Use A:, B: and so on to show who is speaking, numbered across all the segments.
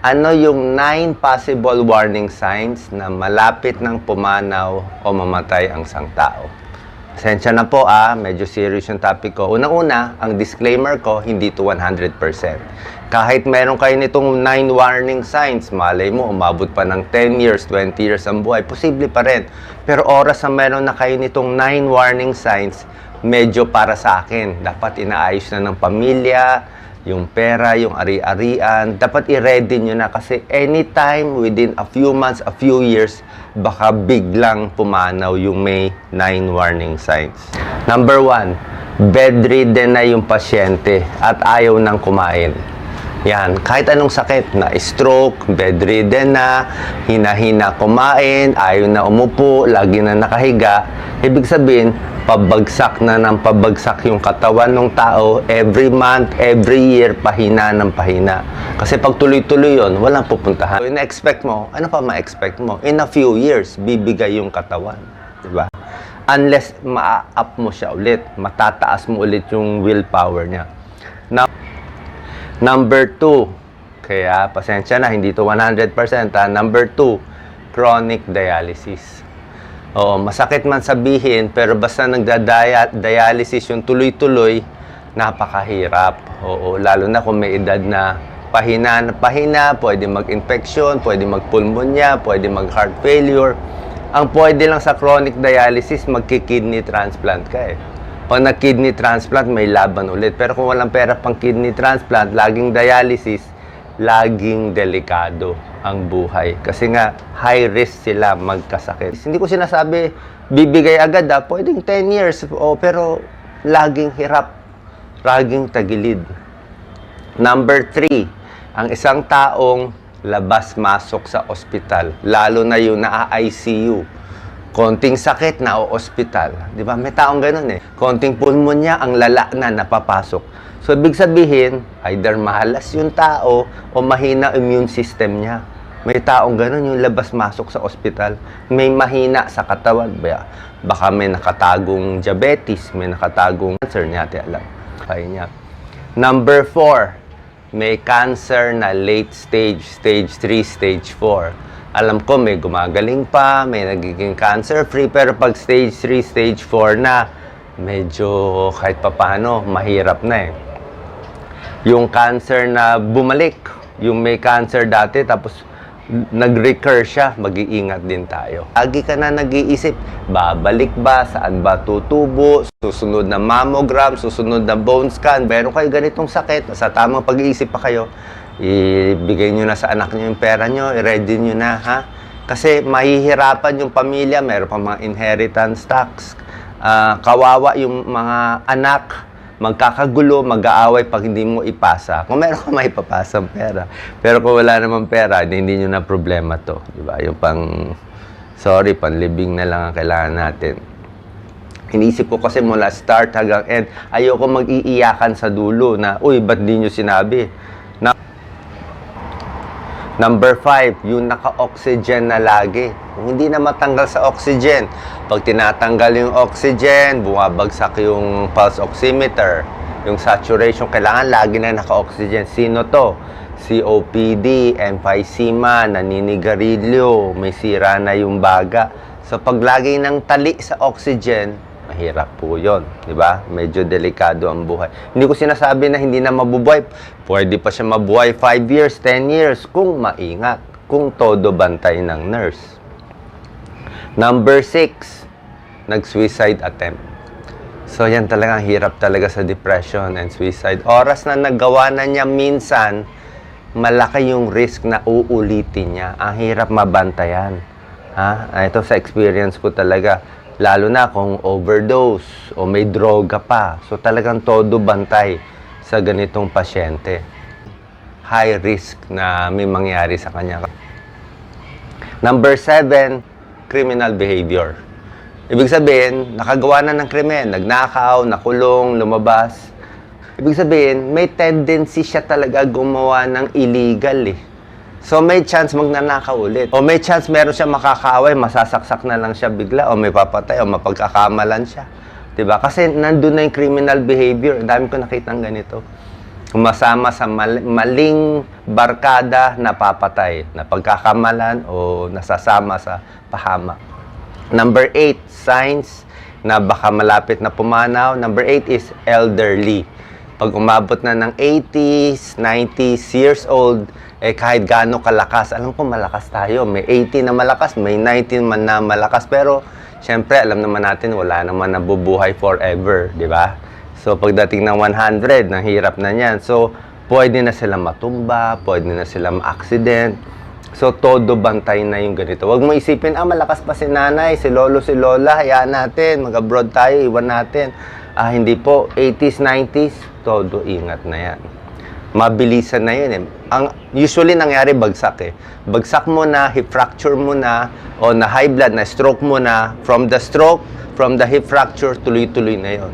A: Ano yung nine possible warning signs na malapit ng pumanaw o mamatay ang isang tao? Pasensya na po ah, medyo serious yung topic ko. Unang-una, ang disclaimer ko, hindi to 100%. Kahit meron kayo nitong 9 warning signs, malay mo, umabot pa ng 10 years, 20 years ang buhay, posible pa rin. Pero oras na meron na kayo nitong 9 warning signs, medyo para sa akin. Dapat inaayos na ng pamilya, yung pera, yung ari-arian, dapat i-ready nyo na kasi anytime within a few months, a few years, baka biglang pumanaw yung may 9 warning signs. Number one, bedridden na yung pasyente at ayaw nang kumain. Yan, kahit anong sakit na stroke, bedridden na, hina-hina kumain, ayaw na umupo, lagi na nakahiga, ibig sabihin, pabagsak na ng pabagsak yung katawan ng tao every month, every year, pahina ng pahina. Kasi pag tuloy-tuloy yun, walang pupuntahan. So, ina-expect mo, ano pa ma-expect mo? In a few years, bibigay yung katawan. Diba? Unless ma-up mo siya ulit, matataas mo ulit yung willpower niya. Now, number two, kaya pasensya na, hindi to 100%. Ha? Number two, chronic dialysis. Oo, masakit man sabihin, pero basta nagda-dialysis yung tuloy-tuloy, napakahirap. Oo, lalo na kung may edad na pahina na pahina, pwede mag-infection, pwede mag-pulmonya, pwede mag-heart failure. Ang pwede lang sa chronic dialysis, magki-kidney transplant ka eh. Pag nag-kidney transplant, may laban ulit. Pero kung walang pera pang kidney transplant, laging dialysis, laging delikado ang buhay. Kasi nga, high risk sila magkasakit. Hindi ko sinasabi, bibigay agad ah, pwedeng 10 years, oh, pero laging hirap, laging tagilid. Number 3, ang isang taong labas-masok sa ospital, lalo na yung na-ICU. Konting sakit na o ospital. Di ba? May taong ganun eh. Konting pulmonya, ang lala na napapasok. So, ibig sabihin, either mahalas yung tao o mahina immune system niya. May taong ganun yung labas-masok sa ospital. May mahina sa katawan. Baka may nakatagong diabetes, may nakatagong cancer niya, ate alam. Kaya niya. Number four, may cancer na late stage, stage 3, stage 4. Alam ko may gumagaling pa, may nagiging cancer-free, pero pag stage 3, stage 4 na, medyo kahit papano, mahirap na eh. Yung cancer na bumalik, yung may cancer dati, tapos nag-recur siya, mag-iingat din tayo. Lagi ka na nag-iisip, babalik ba, saan ba tutubo, susunod na mammogram, susunod na bone scan, meron kayo ganitong sakit, sa tamang pag-iisip pa kayo, ibigay nyo na sa anak nyo yung pera nyo, i-ready nyo na, ha? Kasi mahihirapan yung pamilya, meron pa mga inheritance tax, Ah, kawawa yung mga anak, magkakagulo, mag-aaway pag hindi mo ipasa. Kung meron ka maipapasa ang pera. Pero kung wala namang pera, hindi, hindi nyo na problema to. Di ba? Yung pang, sorry, panlibing na lang ang kailangan natin. Inisip ko kasi mula start hanggang end, ayoko mag-iiyakan sa dulo na, uy, ba't di nyo sinabi? Number five, yung naka-oxygen na lagi. Kung hindi na matanggal sa oxygen, pag tinatanggal yung oxygen, bumabagsak yung pulse oximeter, yung saturation, kailangan lagi na naka-oxygen. Sino to? COPD, emphysema, naninigarilyo, may sira na yung baga. So pag lagi ng tali sa oxygen, mahirap po yon, di ba? Medyo delikado ang buhay. Hindi ko sinasabi na hindi na mabubuhay. Pwede pa siya mabuhay 5 years, 10 years kung maingat, kung todo bantay ng nurse. Number 6, nag-suicide attempt. So yan talaga, hirap talaga sa depression and suicide. Oras na nagawa na niya minsan, malaki yung risk na uulitin niya. Ang hirap mabantayan. Ha? Ah, Ito sa experience ko talaga. Lalo na kung overdose o may droga pa. So talagang todo bantay sa ganitong pasyente. High risk na may mangyari sa kanya. Number seven, criminal behavior. Ibig sabihin, nakagawa na ng krimen, nagnakaw, nakulong, lumabas. Ibig sabihin, may tendency siya talaga gumawa ng illegal eh. So may chance magnanakaw ulit. O may chance meron siya makakaaway, masasaksak na lang siya bigla, o may papatay, o mapagkakamalan siya. 'Di ba? Kasi nandun na yung criminal behavior. Dami ko nakita ng ganito. Kumasama sa mal- maling barkada na papatay, na pagkakamalan o nasasama sa pahamak. Number 8, signs na baka malapit na pumanaw. Number 8 is elderly. Pag umabot na ng 80s, 90s years old, eh kahit gaano kalakas, alam ko malakas tayo. May 80 na malakas, may 90 man na malakas. Pero, syempre, alam naman natin, wala naman nabubuhay forever, di ba? So, pagdating ng 100, nahirap na niyan. So, pwede na sila matumba, pwede na sila ma-accident. So, todo bantay na yung ganito. Huwag mo isipin, ah, malakas pa si nanay, si lolo, si lola, hayaan natin, mag-abroad tayo, iwan natin. Ah, hindi po. 80s, 90s, todo ingat na yan. Mabilisan na yun eh. Ang, usually nangyari bagsak eh. Bagsak mo na, hip fracture mo na, o na high blood, na stroke mo na. From the stroke, from the hip fracture, tuloy-tuloy na yon.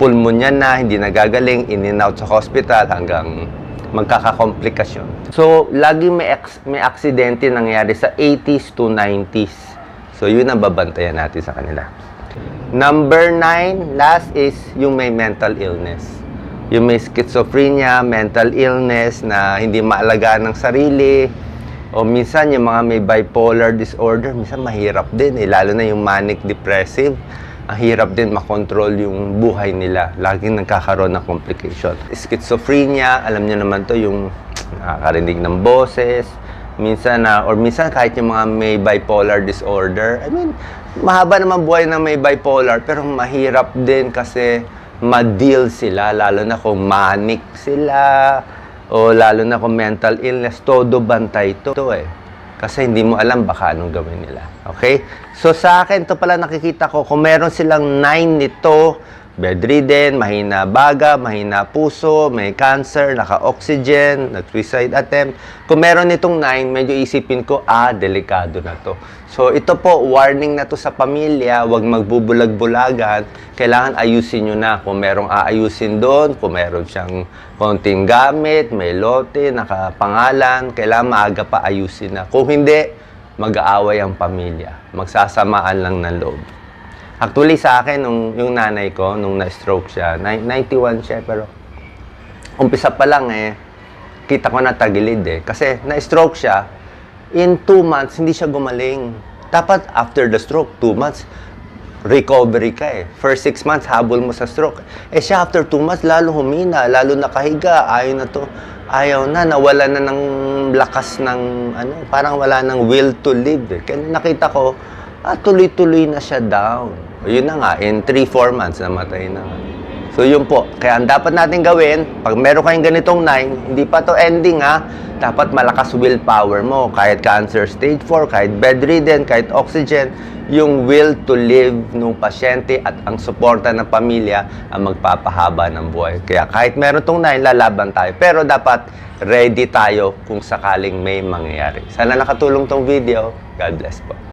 A: Pulmonya na, hindi nagagaling, in and out sa hospital hanggang magkakakomplikasyon. So, lagi may, ex- may aksidente nangyari sa 80s to 90s. So, yun ang babantayan natin sa kanila. Number 9, last is yung may mental illness. Yung may schizophrenia, mental illness na hindi maalagaan ng sarili. O minsan yung mga may bipolar disorder, minsan mahirap din eh, lalo na yung manic depressive. Ang hirap din makontrol yung buhay nila. Laging nagkakaroon ng complication. Schizophrenia, alam niyo naman to yung nakakarinig ng boses, minsan na or minsan kahit yung mga may bipolar disorder. I mean, mahaba naman buhay na may bipolar pero mahirap din kasi ma-deal sila lalo na kung manic sila o lalo na kung mental illness, todo bantay to, to eh. Kasi hindi mo alam baka anong gawin nila. Okay? So sa akin, to pala nakikita ko, kung meron silang 9 nito, bedridden, mahina baga, mahina puso, may cancer, naka-oxygen, nag-suicide attempt. Kung meron nitong 9, medyo isipin ko, ah, delikado na to. So ito po, warning na to sa pamilya, huwag magbubulag-bulagan. Kailangan ayusin nyo na kung merong aayusin doon, kung meron siyang konting gamit, may lote, nakapangalan, kailangan maaga pa ayusin na. Kung hindi, mag-aaway ang pamilya. Magsasamaan lang ng loob. Actually sa akin, nung, yung nanay ko, nung na-stroke siya, ni- 91 siya, pero umpisa pa lang eh, kita ko na tagilid eh. Kasi na-stroke siya, in 2 months, hindi siya gumaling. Dapat after the stroke, 2 months, recovery ka eh. First 6 months, habol mo sa stroke. Eh siya after 2 months, lalo humina, lalo nakahiga, ayaw na to, ayaw na, nawala na ng lakas ng, ano, parang wala ng will to live eh. Kaya nakita ko, ah, tuloy-tuloy na siya down. Yun na nga, in 3-4 months, namatay na. So yun po, kaya ang dapat natin gawin, pag meron kayong ganitong 9, hindi pa to ending ha, dapat malakas willpower mo, kahit cancer stage 4, kahit bedridden, kahit oxygen, yung will to live ng pasyente at ang suporta ng pamilya ang magpapahaba ng buhay. Kaya kahit meron tong 9, lalaban tayo. Pero dapat ready tayo kung sakaling may mangyayari. Sana nakatulong tong video. God bless po.